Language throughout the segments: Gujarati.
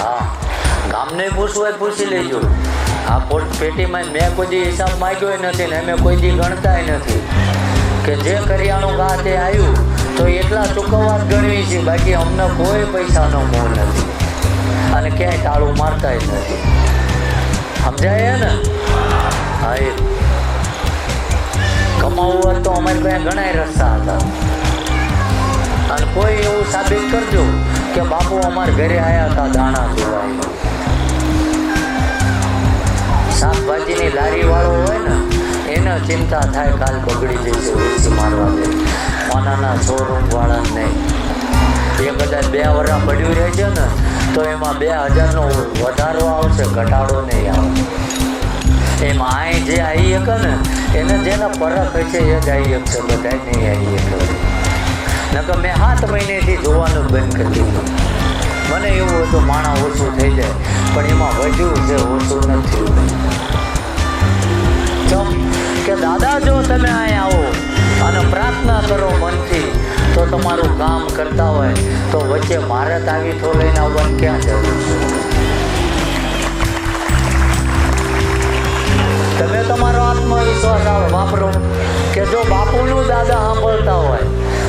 હા. ગામને પૂછવું હોય પૂછી લેજો. આ પોટ પેટીમાં મેં કોઈ દી હિસાબ માગ્યો નથી ને અમે કોઈ દી ગણતાય નથી. કે જે કરિયાણું ઘા તે આવ્યું તો એટલા ચૂકવવા ગણવી છે. બાકી અમને કોઈ પૈસાનો મોહ નથી. અને ક્યાંય તાળું મારતાય નથી. સમજાય ને? હા, એ. કમાવવું તો અમારી પાસે ઘણા રસ્તા હતા. કોઈ એવું સાબિત કરજો કે બાપુ અમારા ઘરે આવ્યા હતા દાણા જોવાય શાકભાજીની લારી વાળો હોય ને, એને ચિંતા થાય કાલ બગડી જશે વેચી મારવા દે ઓનાના શોરૂમ વાળા નહીં. એ કદાચ બે વરા પડ્યું રહે છે ને, તો એમાં બે હજારનો વધારો આવશે, ઘટાડો નહીં આવે એમાં અહીં જે આવી શકે ને, એને જેના પરખ હશે એ જ આવી શકશે બધા નહીં આવી શકે. નકર મેં સાત મહિનેથી જોવાનું બંધ કરી દીધું. મને એવું હતું માણા ઓછું થઈ જાય, પણ એમાં વધ્યું છે ઓછું નથી. ચમ, કે દાદા, જો તમે અહીંયા આવો અને પ્રાર્થના કરો મનથી, તો તમારું કામ કરતા હોય, તો વચ્ચે ભારત આવી તો લઈને આવવાનું ક્યાં છે? તમે તમારો આત્મવિશ્વાસ વાપરો. કે જો બાપુનું દાદા સાંભળતા હોય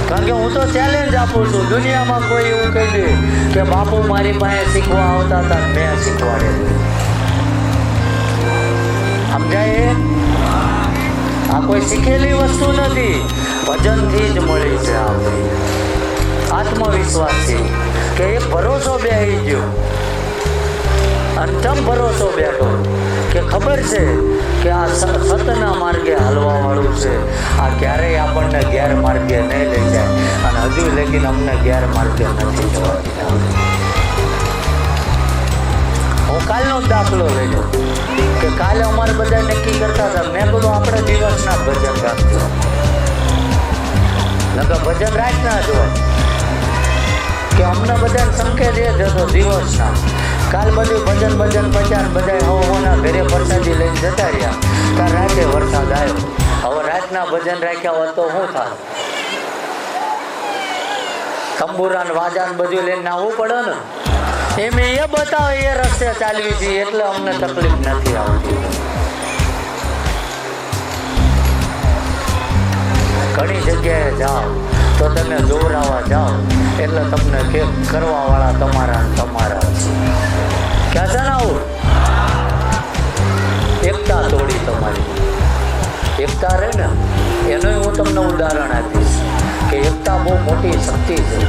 કારણ કે હું તો ચેલેન્જ આપું છું. દુનિયામાં કોઈ એવું કહી દે કે બાપુ, મારી પાસે શીખવા આવતા હતા, મેં શીખવાડેલું સમજાય? આ કોઈ શીખેલી વસ્તુ નથી. ભજનથી જ મળી છે આપણી આત્મવિશ્વાસથી કે એ ભરોસો બે ગયો. અને તમ ભરોસો બેઠો. કે ખબર છે કે આ સતના માર્ગે હાલવા વાળું છે? આ ક્યારેય આપણને ગેરમાર્ગે નહીં લઈ જાય. અને હજુ લેકિન અમને ગેરમાર્ગે નથી જવા દીધા. હું કાલનો જ દાખલો લઈ લઉં કે કાલે અમારે બધા નક્કી કરતા હતા, મેં કીધું આપણે દિવસના ભજન રાખજો નકર ભજન રાખ ના જોવાય કે અમને બધાને સંકેત એ જ હતો, દિવસના. કાલ બધું ભજન ભજન પચાન બધા હોવાના ઘરે પ્રસાદી લઈને જતા રહ્યા. ત્યાં રાતે વરસાદ આવ્યો હવે રાતના ભજન રાખ્યા હોત તો શું થાય તંબુરાન વાજાન બધું લઈને આવવું પડે ને? એમ એ બતાવે એ રસ્તે ચાલવી છે, એટલે અમને તકલીફ નથી આવતી. ઘણી જગ્યાએ જાઓ. તો તમે દોરાવા જાઓ. એટલે તમને કે કરવા વાળા તમારા તમારા ક્યાં છે ને આવું? એકતા તોડી તમારી. એકતા રહે ને, એનું હું તમને ઉદાહરણ આપીશ કે એકતા બહુ મોટી શક્તિ છે.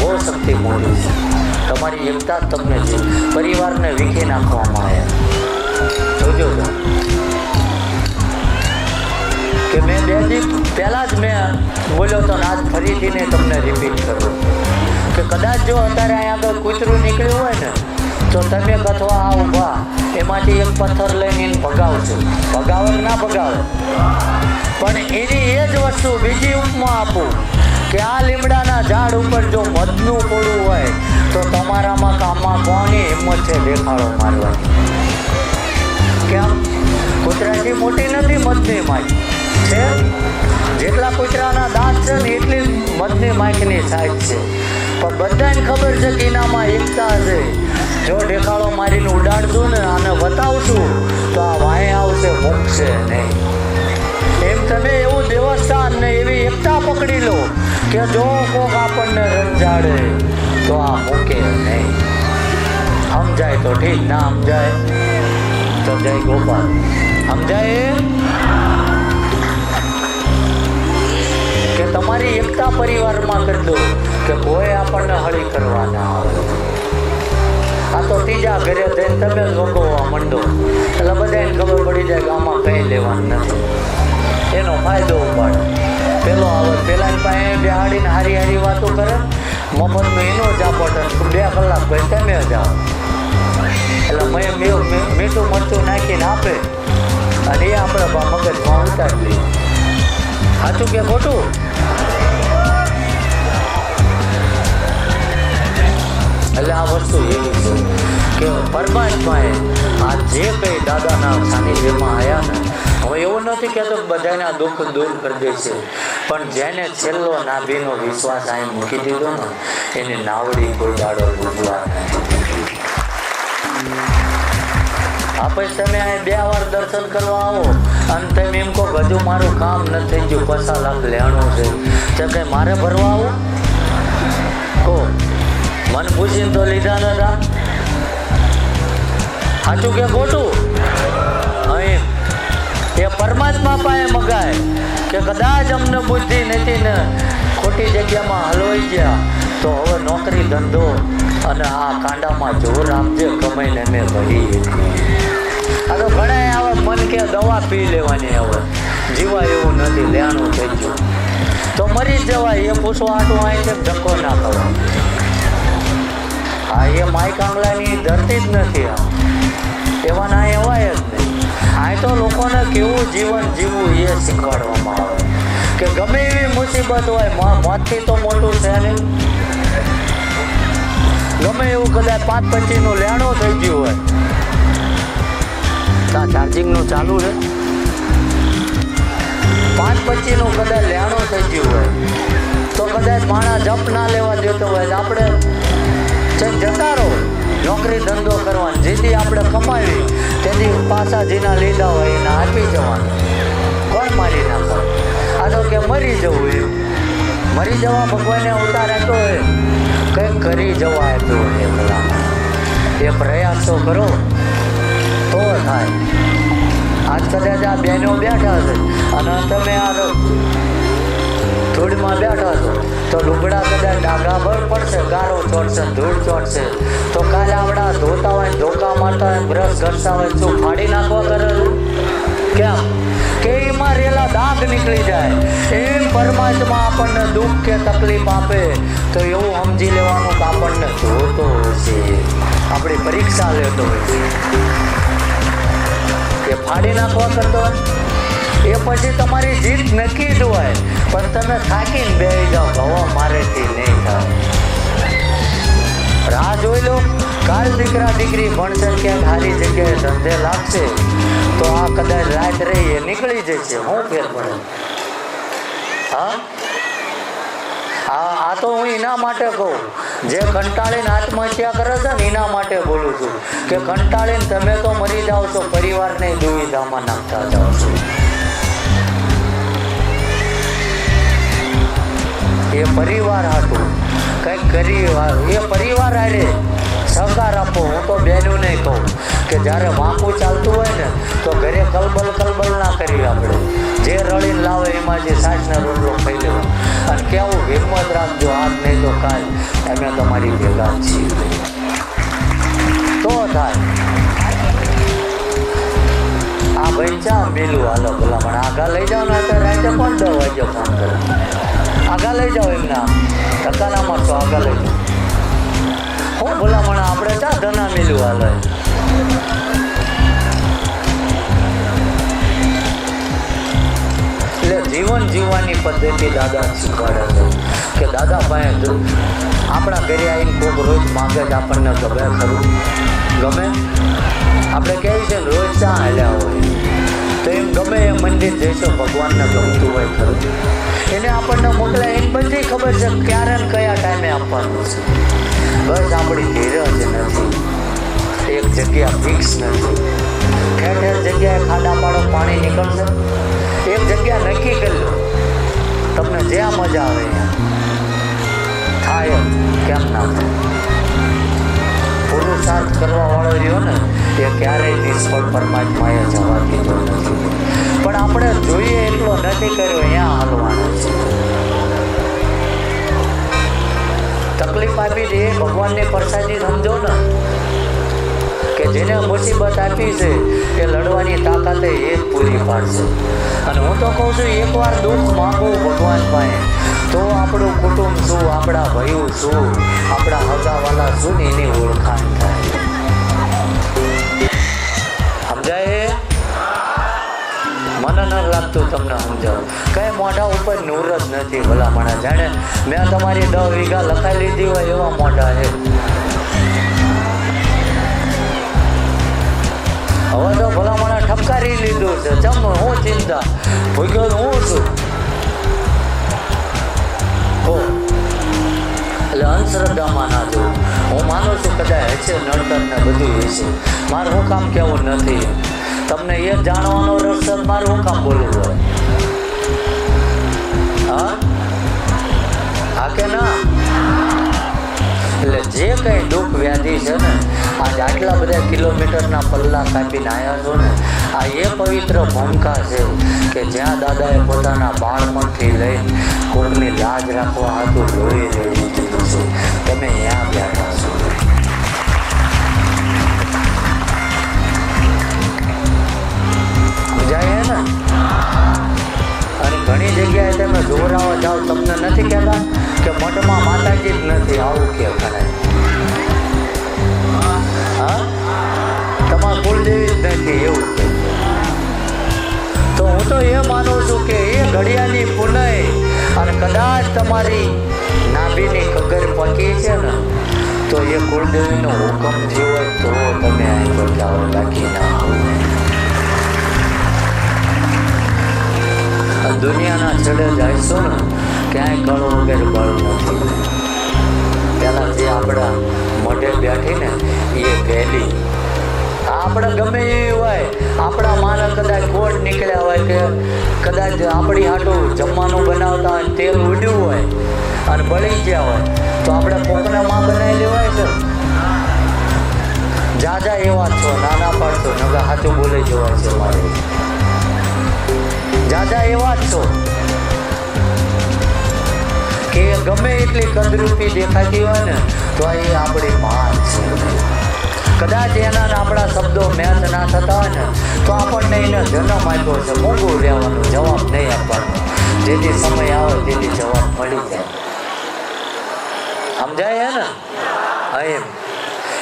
બહુ શક્તિ મોટી છે. તમારી એકતા તમને પરિવારને વીખી નાખવામાં આવ્યા જોજો. કે મેં બે દિવસ પહેલાં જ મેં બોલ્યો તો આજ ફરીથી ને તમને રિપીટ કરું. કે કદાચ જો અત્યારે અહીંયા આગળ કૂતરું નીકળ્યું હોય ને, તો તમે અથવા આ ઊભા એમાંથી એક પથ્થર લઈને એને ભગાવશો ભગાવે ના ભગાવે? પણ એની એ જ વસ્તુ બીજી ઉપમા આપું, કે આ લીમડાના ઝાડ ઉપર જો મધનું પોળું હોય, તો તમારામાં કામમાં કોની હિંમત છે દેખાડો મારવાની? કેમ? કૂતરાથી મોટી નથી, મધની માય છે. જેટલા કૂતરાના દાંત છે ને એટલી મધની માખની સાઈઝ છે. પણ બધાને ખબર છે કે એનામાં એકતા છે. જો દેખાડો મારીને ઉડાડશું ને આને બતાવશું તો આ વાંહે આવશે, મૂકશે નહીં. એમ તમે એવું દેવસ્થાન ને એવી એકતા પકડી લો કે જો કોક આપણને રંજાડે, તો આ મૂકે નહીં. સમજાય તો ઠીક, ના સમજાય? તો જય ગોપાલ. સમજાય તમારી એકતા પરિવારમાં કરી કે કોઈ આપણને હળી કરવા ના આવે આ તો ત્રીજા ઘરે થઈને તમે જ ભોગવવા માંડો. એટલે બધાને ખબર પડી જાય કે આમાં કંઈ લેવાનું નથી. એનો ફાયદો ઉપાડે. પેલો આવે, પેલાની પાસે બિહાડીને હારી હારી વાતો કરે. મફતનો એનો જ આપોટે બે કલાક પછી તમે જાઓ એટલે મેં મીઠું મરચું નાખીને આપે. અને એ આપણે મગજમાં ઉતારી લઈએ સાચું કે ખોટું? એટલે આ વસ્તુ એવી છે કે પરમાત્માએ આ જે કંઈ દાદાના સાનિધ્યમાં આવ્યા ને, હવે એવું નથી કહેતો બધાના દુઃખ દૂર કરી દે છે. પણ જેને છેલ્લો નાભીનો વિશ્વાસ અહીં મૂકી દીધો ને, એની નાવડી કોઈ દાડો ડૂબવા આપણે તમે અહીં બે વાર દર્શન કરવા આવો, અને તમે એમ કહો બધું મારું કામ ન થઈ ગયું, પચાસ લાખ લેણું છે. તો કંઈ મારે ભરવા આવું? કહો. મને પૂછીને તો લીધા નતા સાચું કે ખોટું? અહીં એ પરમાત્મા પાસે મગાય કે કદાચ અમને બુદ્ધિ નથી ને ખોટી જગ્યામાં હલોઈ ગયા, તો હવે નોકરી ધંધો અને આ કાંડામાં જોર આપજે, કમાઈને મેં ભરી આ તો ઘણા આવે મન કે દવા પી લેવાની હવે. જીવાય એવું નથી, લેણું થઈ ગયું. તો મરી જવાય, એ પૂછવા આટું છે, ધક્કો ના કરો હા, એ માય કાંગલાની ધરતી જ નથી એવા ના એવાય જ નહીં. આ તો લોકોને કેવું જીવન જીવવું એ શીખવાડવામાં આવે. કે ગમે એવી મુસીબત હોય મોતથી તો મોટું છે નહીં. ગમે એવું કદાચ પાંચ પચીસનું લેણું થઈ ગયું હોય. ત્યાં ચાર્જિંગનું ચાલુ છે. પાંચ પચીસનું કદાચ લેણું થઈ ગયું હોય. તો કદાચ માણસ જપ ના લેવા દેતો હોય આપણે ચેક જતા રહો, નોકરી ધંધો કરવાનો, જેથી આપણે કમાવી, તેથી પાછા જેના લીધા હોય એને આપી જવાનું. કોણ મારી નાખો આ તો કે મરી જવું એમ. મરી જવા ભગવાને અવતાર હતો હોય, કંઈક કરી જવા આપ્યો એ ભલામણ. એ પ્રયાસો કરો, તો થાય. આજ કદાચ આ બહેનો બેઠા છે, અને તમે આ ધૂળમાં બેઠા છો, તો લુગડા બધા ડાઘા પર પડશે, ગારો ચોટશે, ધૂળ ચોટશે. તો કાલે આપણા ધોતા હોય, ધોકા મારતા હોય, બ્રશ ઘસતા હોય, શું ફાડી નાખવા કરે કેમ? કે એમાં રેલા દાગ નીકળી જાય. એમ પરમાત્મા આપણને દુઃખ કે તકલીફ આપે, તો એવું સમજી લેવાનું કે આપણને જોતો હશે. આપણી પરીક્ષા લેતો હોય છે એ ફાડી નાખવા કરતો હોય? એ પછી તમારી જીત નક્કી જ હોય. પણ તમે થાકીને બેસી જાઓ હવા મારેથી નહીં થાય. રાહ જોઈ લો. કાલ દીકરા દીકરી ભણતર ક્યાંક સારી જગ્યાએ ધંધે લાગશે, તો આ કદાચ રાત રહી એ નીકળી જશે. હું ફેર પડે? હા? આ આ તો હું એના માટે કહું. જે કંટાળીને આત્મહત્યા કરે છે ને એના માટે બોલું છું. કે કંટાળીને તમે તો મરી જાઓ છો, પરિવારને દુવિધામાં નાખતા જાઓ છો. એ પરિવાર હતું. કંઈક કરી એ પરિવાર આરે સહકાર આપો, હું તો બહેનું નહીં કહું. કે જ્યારે વાંકું ચાલતું હોય ને, તો ઘરે કલબલ કલબલ ના કરી આપણે. જે રળીને લાવે એમાં જે સાચને રોટલો ખાઈ લેવો. અને કેવું હિંમત રાખજો આજ નહીં તો કાલ અમે તમારી ભેગા છીએ. તો થાય. આ ભાઈ ચા મેલું હાલો ભલા, પણ આગા લઈ જાઓ ને તો રાતે પણ દો વાગ્યો ફોન કરે. આગા લઈ જાઓ એમના. ધક્કાના મારશો આગા લઈ જાઓ. હું ભલામણ આપણે ચા ધના મેલું હાલે એટલે જીવન જીવવાની પદ્ધતિ દાદા શીખવાડે છે. કે દાદા ભાઈ આપણા ઘરે આવીને કોઈક રોજ માગે જ આપણને ગમે ખરું? ગમે? આપણે કહીએ છે રોજ ચા હાલ્યા હોય. તો એમ ગમે એ મંદિર જઈશો, ભગવાનને ગમતું હોય ખરું. એને આપણને મોકલાય, એની બધી ખબર છે ક્યારે કયા ટાઈમે આપવાનું છે. બસ આપણી ધીરજ નથી. એક જગ્યા ફિક્સ નથી. ઠેર ઠેર જગ્યાએ ખાડા પાડો, પાણી નીકળશે. એક જગ્યા નક્કી કરી લો તમને જ્યાં મજા આવે થાય કેમ ના થાય. પુરુષાર્થ કરવા વાળો રહ્યો ને, એ ક્યારેય નિષ્ફળ પરમાત્માએ જવા દીધો નથી કર્યો, અહીંયા હાલવાનો તકલીફ આપી દે, ભગવાનની પ્રસાદી સમજો ને. કે જેને મુસીબત આપી છે એ લડવાની તાકાત એ જ પૂરી પાડશે. અને હું તો કહું છું, એકવાર દુઃખ માગું ભગવાન પાસે, તો આપણું કુટુંબ શું, આપણા ભયું શું, આપણા હગાવાલા શું એની ઓળખાણ થાય. મને ન લાગતું તમને સમજાવું. કઈ મોઢા ઉપર નૂર જ નથી, ભલામણા. જાણે મેં તમારી દસ વીઘા લખાઈ લીધી હોય એવા મોઢા છે. હવે તો ભલામણા ઠપકારી લીધું છે. ચમ, હું ચિંતા? ભૂગ્યો હું છું? એટલે અંધશ્રદ્ધામાં ના જવું હું માનું છું કદાચ હશે નડતર ને બધું હશે. મારું હું કામ કેવું નથી. તમને એ જાણવાનો રસ છે, મારે હું કામ બોલવું હોય હા? કે ના? એટલે જે કંઈ દુઃખ વ્યાધિ છે ને આજે આટલા બધા કિલોમીટરના પલ્લા કાપીને આવ્યા છો ને આ એ પવિત્ર ભૂમિકા છે કે જ્યાં દાદાએ પોતાના બાળપણથી લઈ કોઈની લાજ રાખવા હતું લોહી રેડી દીધું છે. તમે ત્યાં બેઠા બેઠી ને, એ પહેલી. આપણે ગમે એ હોય, આપણા માને કદાચ કોટ નીકળ્યા હોય કે કદાચ આપણી હાટું જમવાનું બનાવતા હોય, તેલ ઉડ્યું હોય અને બળી ગયા હોય, તો આપણે પોકના માં બનાવી લેવાય છે? જાજા એવા છો, નાના પાડશો નગા હાથું બોલે જવાય છે મારે. જાજા એવા જ છો. કે ગમે એટલી કદરૂપી દેખાતી હોય ને, તો એ આપણી માન છે. કદાચ એના આપણા શબ્દો મેચ ના થતા હોય ને, તો આપણને એને જન્મ આપ્યો છે. મોંઘું રહેવાનું જવાબ નહીં આપવાનો. જેથી સમય આવે તેથી જવાબ મળી જાય. સમજાય ને? એમ.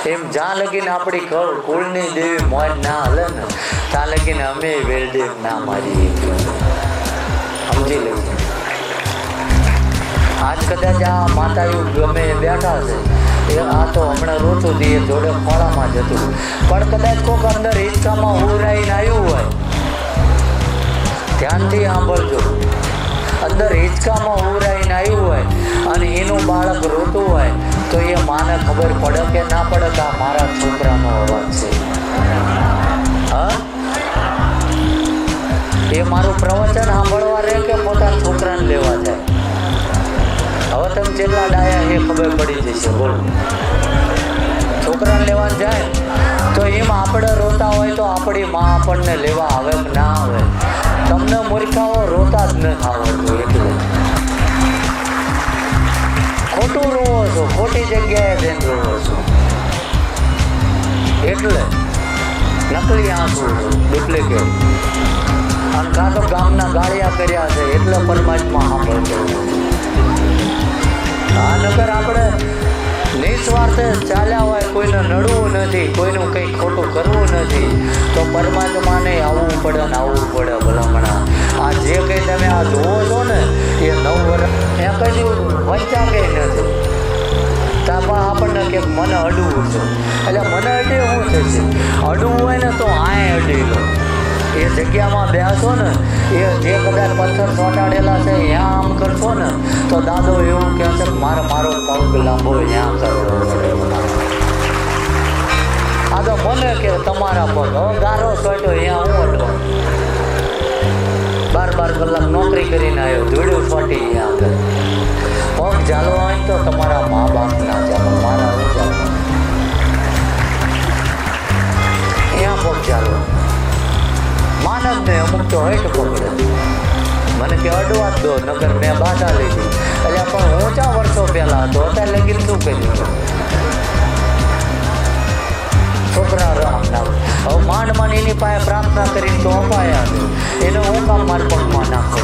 એમ જ્યાં લગીને આપણી કળ કુળની દેવી મોજ ના હલે ને, ત્યાં લગીને અમે વેલડેમ ના મારી સમજી લઈએ આજ કદાચ આ માતાયું ગમે બેઠા છે. એ આ તો હમણાં રોતું હતી એ જોડે ખોળામાં જતું પણ કદાચ કોઈક અંદર હિંચકામાં ઉરાઈને આવ્યું હોય. ધ્યાનથી સાંભળજો. અંદર હિંચકામાં ઉરાઈને આવ્યું હોય અને એનું બાળક રોતું હોય, તો એ માને ખબર પડે કે ના પડે કે આ મારા છોકરાનો અવાજ છે. હા? એ મારું પ્રવચન સાંભળવા રહે કે પોતાના છોકરાને લેવા જાય? હવે તમે જેટલા ડાયા એ ખબર પડી જશે. બોલો. છોકરાને લેવા જાય તો એમ આપણે રોતા હોય તો આપણી માં આપણને લેવા આવે કે ના આવે? તમને મૂર્ખાઓ રોતા જ ન આવડતું એટલે. ખોટું રોવો છો, ખોટી જગ્યાએ જઈને રોવો છો. એટલે નકલી આંસુ ડુપ્લિકેટ. અને કાં તો ગામના ગાળિયા કર્યા છે, એટલે પરમાત્મા સાંભળતો. આ નગર આપણે નિસ્વાર્થે ચાલ્યા હોય, કોઈને નડવું નથી, કોઈનું કંઈ ખોટું કરવું નથી, તો પરમાત્માને આવવું પડે ને આવવું પડે ભલામણા. આ જે કંઈ તમે આ જોવો છો ને, એ નવ વર્ષ એ કશું વંચા કંઈ નથી. તાપા આપણને કે મને અડવું છે. એટલે મને અડે શું થશે? અડવું હોય ને તો આય અડી લો. એ જગ્યામાં બેસો ને, એ જે કદાચ પથ્થર ચોંટાડેલા છે ત્યાં આમ કરશો ને, તો દાદો એવું કહે છે, મારે મારો પગ લાંબો ત્યાં કરવો આ તો મને કે તમારા પગ હવે ગારો સોટ્યો, અહીંયા હું હતો. બાર બાર કલાક નોકરી કરીને આવ્યો, ધૂળ્યું સોટી અહીંયા આગળ. પગ ચાલવા હોય તો તમારા મા બાપના ચાલો મારા તો મને કે અડવા નગર મેં બાધા લીધી. એટલે પણ હું ચા વર્ષો પહેલા હતો, અત્યારે લગીન શું કર્યું છોકરા રામ હવે માંડ માંડ એની પાસે પ્રાર્થના કરીને તો અપાયા એને હું કામ મારા પગમાં નાખો?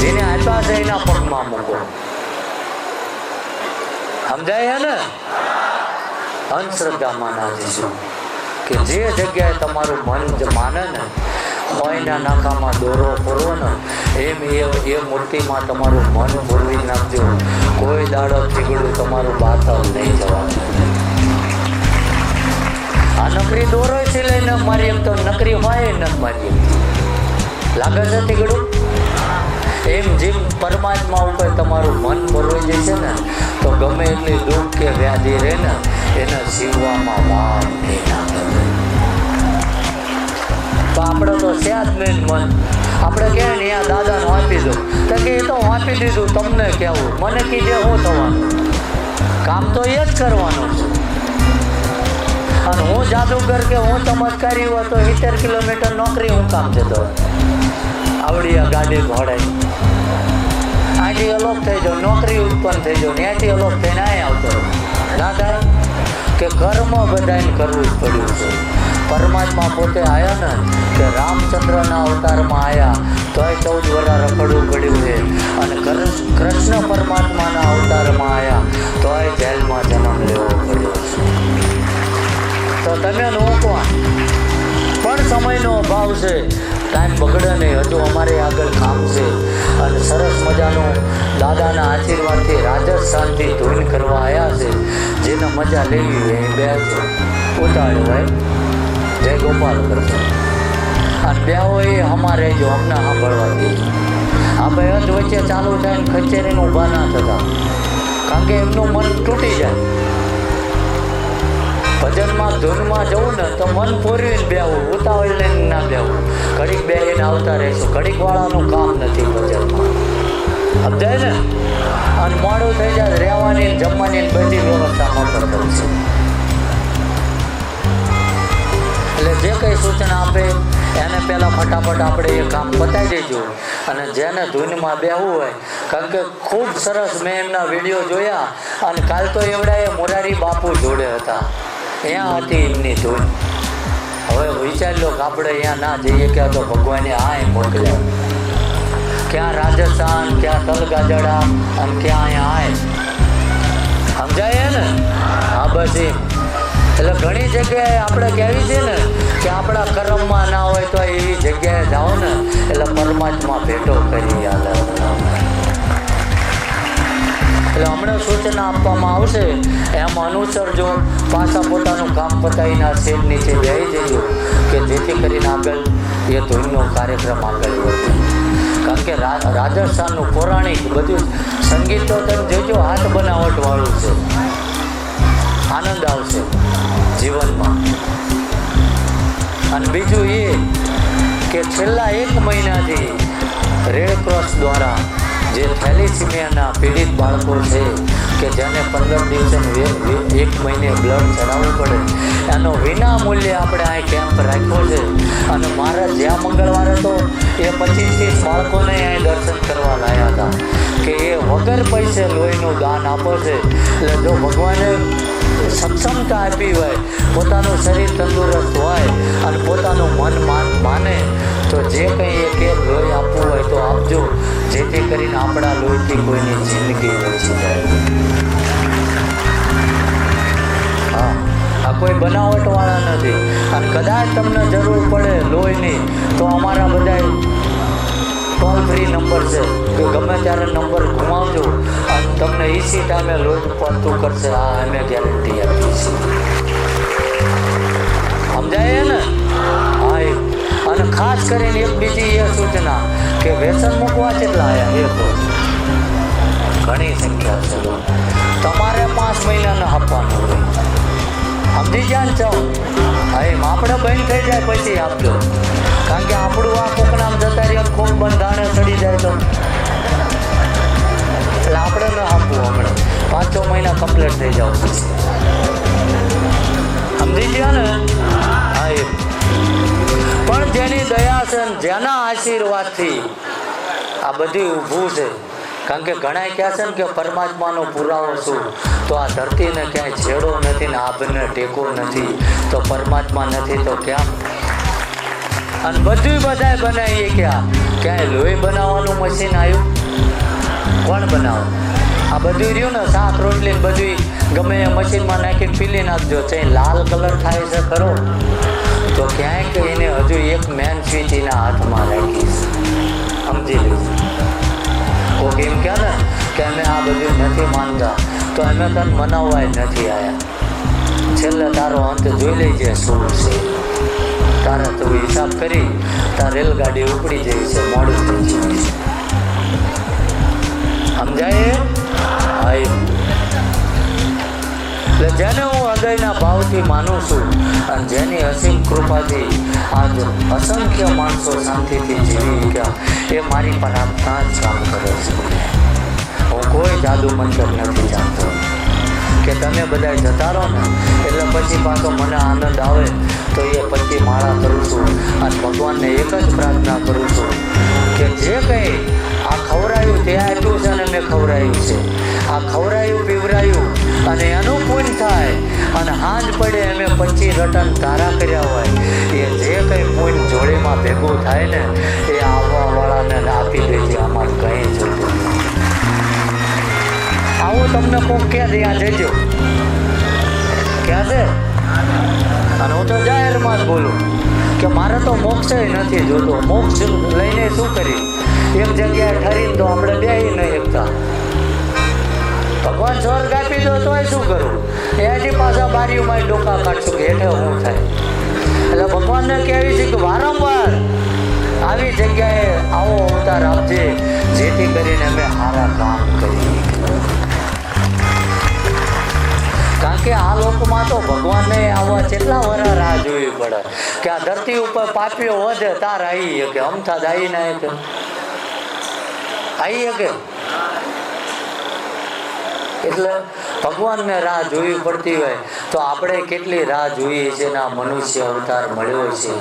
જેને આપ્યા છે પગમાં મૂકો. સમજાય હે ને? અંધશ્રદ્ધામાં ના જઈશું કે જે જગ્યાએ તમારું મન માને ને કોઈના નાકામાં દોરો પૂરવો ને, એમ એ એ મૂર્તિમાં તમારું મન પૂરવી નાખજો. કોઈ દાડો થીગડું તમારું બાતલ નહીં જવાનું આ નકરી દોરો સિલાઈ ન મારી એમ તો નકરી હોય ન મારી લાગે છે તીગડું એમ જેમ પરમાત્મા ઉપર તમારું મન ભરવાઈ જશે ને, તો ગમે એટલી દુઃખ કે વ્યાધિ રહે ને, એને જીવવામાં વાર નહીં લાગે તો આપણે તો છે જ નહીં મન. આપણે કહે ને અહીંયા દાદાને વાંચી દો તો કે એ તો વાંચી દીધું, તમને કહેવું મને કીધે શું થવાનું? કામ તો એ જ કરવાનું છે. અને હું જાદુગર કે હું ચમત્કારી હોય તો સિત્તેર કિલોમીટર નોકરી હું કામ જતો આવડી ગાડી ઘોડાઈ અહીંથી અલોપ થઈ જાઉં, નોકરી ઉત્પન્ન થઈ જાઉં, ત્યાંથી અલોપ થઈને અહીં આવતો દાદા, કે કર્મ બધાને કરવું જ પડ્યું છે. પરમાત્મા પોતે આવ્યા ને કે રામચંદ્રના અવતારમાં આવ્યા તોય ચૌદ વર્ષ રખડવું પડ્યું છે. અને કૃષ્ણ પરમાત્માના અવતારમાં આવ્યા તોય જેલમાં જન્મ લેવો પડ્યો તો તમે નોકવા પણ સમયનો અભાવ છે. ટાઈમ બગડે નહીં. હજુ અમારે આગળ કામ છે. અને સરસ મજાનું દાદાના આશીર્વાદથી રાજસ્થાનથી ધૂન કરવા આવ્યા છે. જેને મજા લેવી એ બે ઉતાળ્યો ભાઈ. જય ગોપાલ અને બે હોય એ અમારે જો અમને સાંભળવા દે આ ભાઈ વચ્ચે ચાલુ થાય ને ખંચેરીને ઊભા ના થતા. કારણ કે એમનું મન તૂટી જાય. ભજનમાં ધૂનમાં જવું ને તો મન પૂરવીને બેવું ઉતાવળ લઈને ના બેવું ઘડીક બેહીને આવતા રહેશું. ઘડીક વાળાનું કામ નથી ભજનમાં. સમજાય ને? અને મોડું થઈ જાય રહેવાની જમવાની બધી વ્યવસ્થા મફત કરશે એટલે જે કંઈ સૂચના આપે, એને પહેલાં ફટાફટ આપણે એ કામ પતાવી દેજો. અને જેને ધૂનમાં બેહવું હોય, કારણ કે ખૂબ સરસ મેં એમના વીડિયો જોયા, અને કાલ તો એવડાએ મોરારી બાપુ જોડે હતા. ત્યાં હતી એમની ધૂન. હવે વિચારી લો કે આપણે અહીંયા ના જઈએ કે તો ભગવાને આ મોકલ્યા. ક્યાં રાજસ્થાન, ક્યાં તલગાજડા, અને ક્યાં અહીંયા આય સમજાય ને? હા, બસ એટલે ઘણી જગ્યાએ આપણે કહેવી છે ને કે આપણા કર્મમાં ના હોય તો એવી જગ્યાએ જાઓ ને, એટલે પરમાત્મા ભેટો કરી આલે. એટલે હમણાં સૂચના આપવામાં આવશે, એમ અનુસરજો પાછા પોતાનું કામ પતાવીને શેડ નીચે બેસી જજો, કે જેથી કરીને આગળ એ ધૂનનો કાર્યક્રમ આગળ વધે. કારણ કે રાજસ્થાનનું પૌરાણિક બધું સંગીત તો તમે જોજો હાથ બનાવટવાળું છે. આનંદ આવશે જીવનમાં. અને બીજું એ કે છેલ્લા એક મહિનાથી રેડ ક્રોસ દ્વારા જે થેલિસિમિયાના પીડિત બાળકો છે કે જેને પંદર દિવસે એક મહિને બ્લડ ચડાવવું પડે, એનો વિના મૂલ્યે આપણે આ કેમ્પ રાખ્યો છે. અને મારા જ્યાં મંગળવારે તો એ પચીસથી બાળકોને અહીં દર્શન કરવા લાયા હતા કે એ વગર પૈસે લોહીનું દાન આપે છે. એટલે જો ભગવાને સક્ષમતા આપી હોય, પોતાનું શરીર તંદુરસ્ત હોય અને પોતાનું મન માન માને, તો જે કંઈ એક એક લોહી આપવું હોય તો આપજો, જેથી કરીને આપણા લોહીથી કોઈની જિંદગી બચી જાય. હા, આ કોઈ બનાવટવાળા નથી. અને કદાચ તમને જરૂર પડે લોહીની, તો અમારા બધા ટોલ ફ્રી નંબર છે. કે ગમે ત્યારે નંબર ગુમાવજો. અને તમને ઈસી ટાઈમે લોન પડતું કરશે. આ અમે ગેરંટી આપીએ છીએ. સમજાય ને હા અને ખાસ કરીને એક બીજી એ સૂચના કે વ્યસન મૂકવા કેટલા આવ્યા એ તો ઘણી સંખ્યા છે. તમારે પાંચ મહિનાને આપવાનું હોય. સમજી ગયા ને ચાલો હા, એમ. આપણે બંધ થઈ જાય પછી આપજો. કારણ કે આપણું આ કોકનામ જતા રહ્યા ખૂબ બંધાણે ચડી જાય તો. એટલે આપણે ન આપવું હમણાં. પાંચ છ મહિના કમ્પ્લીટ થઈ જાવ. સમજી ગયા ને? હા, એ. પણ જેની દયા છે જેના આશીર્વાદથી આ બધી ઊભું છે. કારણ કે ઘણા કહે છે ને કે પરમાત્માનો પુરાવો શું? તો આ ધરતીને ક્યાંય છેડો નથી ને આભને ટેકો નથી. તો પરમાત્મા નથી તો ક્યાં? અને બધું બધાય બનાવીએ ક્યાં? ક્યાંય લોહી બનાવવાનું મશીન આવ્યું? કોણ બનાવે? આ બધું રહ્યું ને સાત રોટલી બધું ગમે એ મશીનમાં નાખીને પીલી નાખજો. છે લાલ કલર થાય છે ખરો. તો ક્યાંક એને હજુ એક મેન સ્વિચ એના હાથમાં રાખીશ સમજી લઈશ કોક એમ કહે ને કે અમે આ બધું નથી માનતા. તો અમે તને મનાવવા નથી આવ્યા છેલ્લે તારો અંત જોઈ લેજે શું છે. તારે તું હિસાબ કરી, તાર રેલગાડી ઉપડી જઈ છે, મોડું થઈ છે. સમજાય? એટલે જેને હું હૃદયના ભાવથી માનું છું અને જેની અસીમ કૃપાથી આજ અસંખ્ય માણસો શાંતિથી જીવી ગયા, એ મારી પ્રાર્થના જ કામ કરે છે. હું કોઈ જાદુ મંત્ર નથી જાણતો. કે તમે બધા જતા રહો ને, એટલે પછી પાછો મને આનંદ આવે એ માળા કરું છું અને ભગવાનને એક જ પ્રાર્થના કરું છું કે જે કંઈ આ ખવરાયું તે આપ્યું છે અને મેં ખવડાયું છે. આ ખવરાયું પીવરાયું અને એનું પૂન થાય અને હાજ પડે એમે પચીસ રટન ધારા કર્યા હોય. એ જે કંઈ પૂન જોડીમાં ભેગું થાય ને, એ આવવાવાળાને આપી દેજે, આમાં કંઈ જોતું આવું તમને કોક ક્યાં ત્યાં જજો ક્યાં છે? અને હું તો જાહેરમાં જ બોલું કે મારે તો મોક્ષ નથી જોતો. મોક્ષ લઈને શું કરી એક જગ્યાએ ઠરીને તો આપણે બે નહીં શકતા. ભગવાન સ્વર્ગ આપી દો તોય શું કરું? એની પાછા બારીઓમાં ડોકા કાઢશું કે હેઠે હું થાય. એટલે ભગવાનને કહેવી છે કે વારંવાર આવી જગ્યાએ આવો અવતાર આપજે, જેથી કરીને અમે સારા કામ કરીએ. કે આ લોકમાં તો ભગવાનને આવા કેટલા વરા રાહ જોવી પડે? કે આ ધરતી ઉપર પાપીઓ વધે, તાર આવી કે અમથા દાઈ ના કે આવી કે? એટલે ભગવાનને રાહ જોવી પડતી હોય તો આપણે કેટલી રાહ જોઈએ છે ને મનુષ્ય અવતાર મળ્યો છે?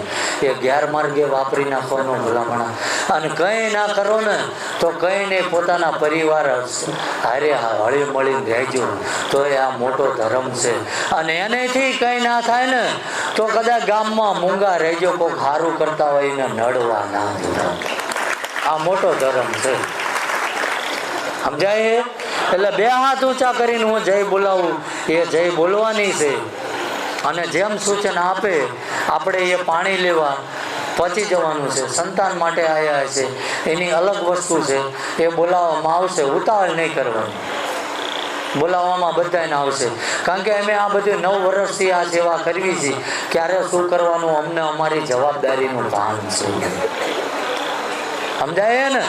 એ ગેરમાર્ગે વાપરી નાખવાનો ભલામણા. અને કંઈ ના કરો ને તો કંઈ નહીં, પોતાના પરિવાર હારે હળી મળીને રહેજો. તો એ આ મોટો ધર્મ છે. અને એનેથી કંઈ ના થાય ને તો કદાચ ગામમાં મૂંગા રહેજો કોઈક સારું કરતા હોય એને નડવા ના આ મોટો ધર્મ છે. સમજાય? એટલે બે હાથ ઊંચા કરીને હું જય બોલાવું, એ જય બોલવાની છે. અને જેમ સૂચન આપે, આપણે એ પાણી લેવા પહોંચી જવાનું છે. સંતાન માટે આવ્યા છે. એની અલગ વસ્તુ છે. એ બોલાવવામાં આવશે. ઉતાવળ નહીં કરવાની. બોલાવવામાં બધાને આવશે. કારણ કે અમે આ બધી નવ વર્ષથી આ સેવા કરવી છે ક્યારે શું કરવાનું અમને અમારી જવાબદારીનું ભાન છે. સમજાય ને?